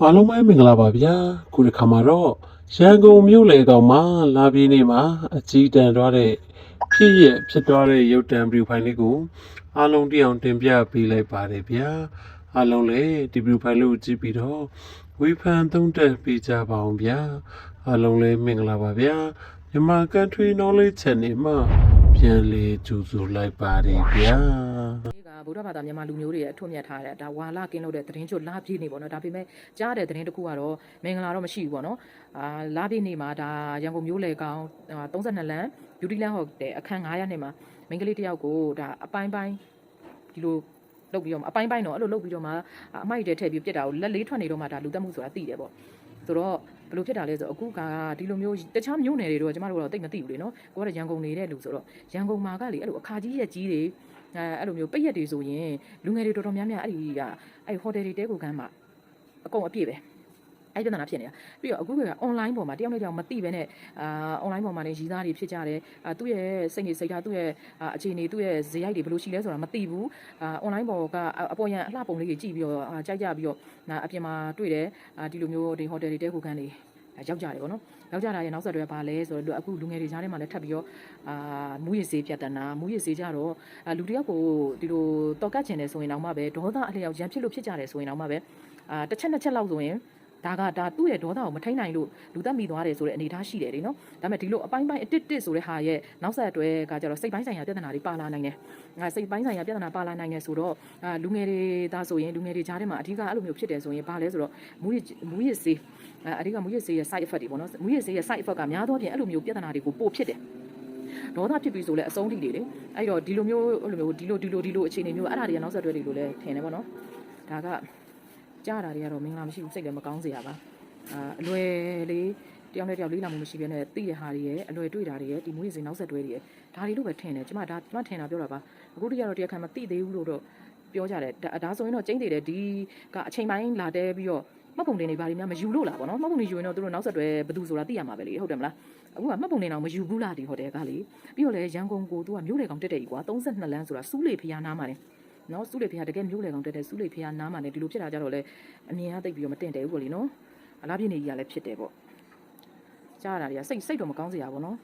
အားလုံးပဲမင်္ဂလာပါဗျာခုဒီခါမှာတော့ရန်ကုန်မြို့လေကောင်မှာလာပြီးနေမှာအကြီးတန်းသွားတဲ့ဖြစ်ရဖြစ်သွားတဲ့ရုပ်တံဗီဒီယိုဖိုင်လေးကိုအားလုံးတိအောင်တင်ပြပေးလိုက်ပါတယ်ဗျာအားလုံးလည်းဒီဗီဒီယိုဖိုင်လေးကိုကြည့်ပြီးတော့ဝေဖန်သုံးသပ်ပေးကြပါအောင်ဗျာအားလုံးလည်းမင်္ဂလာပါဗျာမြန်မာ Country Knowledge Channel မှာပြန်လေကြိုဆိုလိုက်ပါတယ်ဗျာဒီက ဗုဒ္ဓဘာသာမြန်မာလူမျိုးတွေရဲ့အထွတ်မြတ်ထားတဲ့ဒါဝါလကင်းလို့တဲ့သတင်းချုပ်လာပြည့်နေပေါ့နော်ဒါပေမဲ့ကြားတဲ့သတင်းတစ်ခုကတော့မင်္ဂလာတော့မရှိဘူးပေါ့နော်အာလာပြည့်နေမှာဒါရန်ကုန်မျိုးလေကောင်32လမ်း beauty land ဟော့တဲ့အခန်း900နဲ့မှာမိန်းကလေးတစ်ယောက်ကိုဒါအပိုင်းပိုင်းဒီလိုလုတ်ပြီးတော့မှအပိုင်းပိုင်းတော့အဲ့လိုလုတ်ပြီးတော့မှအမိုက်တွေထည့်ပြီးပြစ်တာကိုလက်လေးထွက်နေတော့မှဒါလူတက်မှုဆိုတာသိတယ်ပေါ့ဆိုတော့ဘယ်လိုဖြစ်တာလဲဆိုတော့အခုကဒီလိုမျိုးတခြားမျိုးနယ်တွေတော့ကျမတို့ကတော့တိတ်မသိဘူးလေနော်ကိုကတော့ရန်ကုန်နေတဲ့လူဆိုတော့ရန်ကုန်မှာကလေအဲ့လိုအခါကြီးရက်ကြီးတွေ အဲအဲ့လိုမျိုးပိတ်ရက်တွေဆိုရင်လူငယ်တွေတော်တော်များများအဲ့ဒီကအဲ့ဟိုတယ်တွေတဲကိုကမ်းမှာအကုန်အပြည့်ပဲအဲ့ဒီပြဿနာဖြစ်နေတာပြီးတော့အခုက online ပေါ်မှာတယောက်နဲ့တယောက်မသိပဲနဲ့အာ online ပေါ်မှာလည်းရည်သားတွေဖြစ်ကြတယ်အာသူ့ရဲ့စိတ်နေစိတ်ထားသူ့ရဲ့အာအခြေအနေသူ့ရဲ့ဇေယိုက်တွေဘယ်လိုရှိလဲဆိုတာမသိဘူးအာ online ပေါ်ကအပေါ်ရန်အလှပုံလေးတွေကြည့်ပြီးတော့အာကြိုက်ကြပြီးတော့နာအပြင်မှာတွေ့တယ်အာဒီလိုမျိုးဒီဟိုတယ်တွေတဲကိုကမ်းတွေ ရောက်ကြတယ်ပေါ့နော်ရောက်ကြတာရဲ့နောက်ဆက်တွဲပါလဲဆိုတော့အခုလူငယ်တွေကြားထဲမှာလည်းထပ်ပြီးတော့အာမူရည်စေးပြတ်တနာမူရည်စေးကြတော့အာလူတယောက်ကိုဒီလိုတော်ကတ်ချင်တယ်ဆိုရင်တော့မှပဲဒေါသအလျောက်ရန်ဖြစ်လို့ဖြစ်ကြတယ်ဆိုရင်တော့မှပဲအာတစ်ချက်နှစ်ချက်လောက်ဆိုရင် ဒါကဒါသူ့ရဲ့ဒေါသကိုမထိန်နိုင်လို့လူသက်မိသွားတယ်ဆိုတဲ့အနေအထားရှိတယ်လေနော်ဒါပေမဲ့ဒီလိုအပိုင်းပိုင်းအတစ်တစ်ဆိုတဲ့ဟာရဲ့နောက်ဆက်အတွဲကကြတော့စိတ်ပိုင်းဆိုင်ရာပြဿနာတွေပါလာနိုင်တယ်ငါစိတ်ပိုင်းဆိုင်ရာပြဿနာပါလာနိုင်တယ်ဆိုတော့အာလူငယ်တွေဒါဆိုရင်လူငယ်တွေကြားထဲမှာအဓိကအဲ့လိုမျိုးဖြစ်တယ်ဆိုရင်ဘာလဲဆိုတော့မူရည်မူရည်စေးအဲအဓိကမူရည်စေးရဲ့ side effect တွေပေါ့နော်မူရည်စေးရဲ့ side effect ကများသောဖြင့်အဲ့လိုမျိုးပြဿနာတွေကိုပို့ဖြစ်တယ်ဒေါသဖြစ်ပြီဆိုလဲအဆုံးထိတွေလေအဲ့တော့ဒီလိုမျိုးအဲ့လိုမျိုးဒီလိုဒီလိုဒီလိုအခြေအနေမျိုးအဲ့ဒါတွေကနောက်ဆက်တွဲတွေလို့လဲထင်တယ်ပေါ့နော်ဒါက ကြားတာတွေကတော့မင်္ဂလာမရှိဘူးစိတ်လည်းမကောင်းစရာပါအာအလွယ်လေးတယောက်နဲ့တယောက်လေးလာမှုမရှိဘဲနဲ့သိတဲ့ဟာတွေရဲ့အလွယ်တွေ့တာတွေရဲ့ဒီမွေးစင်နောက်ဆက်တွဲတွေရဲ့ဒါတွေလို့ပဲထင်တယ်ကျမဒါကျမထင်တာပြောတာပါအခုတည်းကတော့တရားခံမသိသေးဘူးလို့တော့ပြောကြတယ်ဒါဒါဆိုရင်တော့ကျင်းသေးတယ်ဒီကအချိန်ပိုင်းလာတဲပြီးတော့မှတ်ပုံတင်တွေဘာတွေများမယူလို့လားဗောနော်မှတ်ပုံတွေယူရင်တော့သူတို့နောက်ဆက်တွဲဘယ်သူဆိုတာသိရမှာပဲလေဟုတ်တယ်မလားအခုကမှတ်ပုံတင်တော့မယူဘူးလားဒီဟိုတယ်ကလေပြီးတော့လေရန်ကုန်ကိုသူကမြို့လေကောင်တက်တက်ကြီးကွာ32လမ်းဆိုတာစူးလေဖျားနားမှာလေ နော်စူးလေဖျားတကယ်မြို့လေကောင်တက်တက်စူးလေဖျားနားမှာလေဒီလိုဖြစ်တာကြတော့လေအမြင်ကသိပ်ပြီးတော့မတင်တယ်ဘူးပေါ့လေနော်အလားပြည့်နေကြီးကလည်းဖြစ်တယ်ပေါ့ကြားရတာတွေကစိတ်စိတ်တော့မကောင်းစရာပေါ့နော်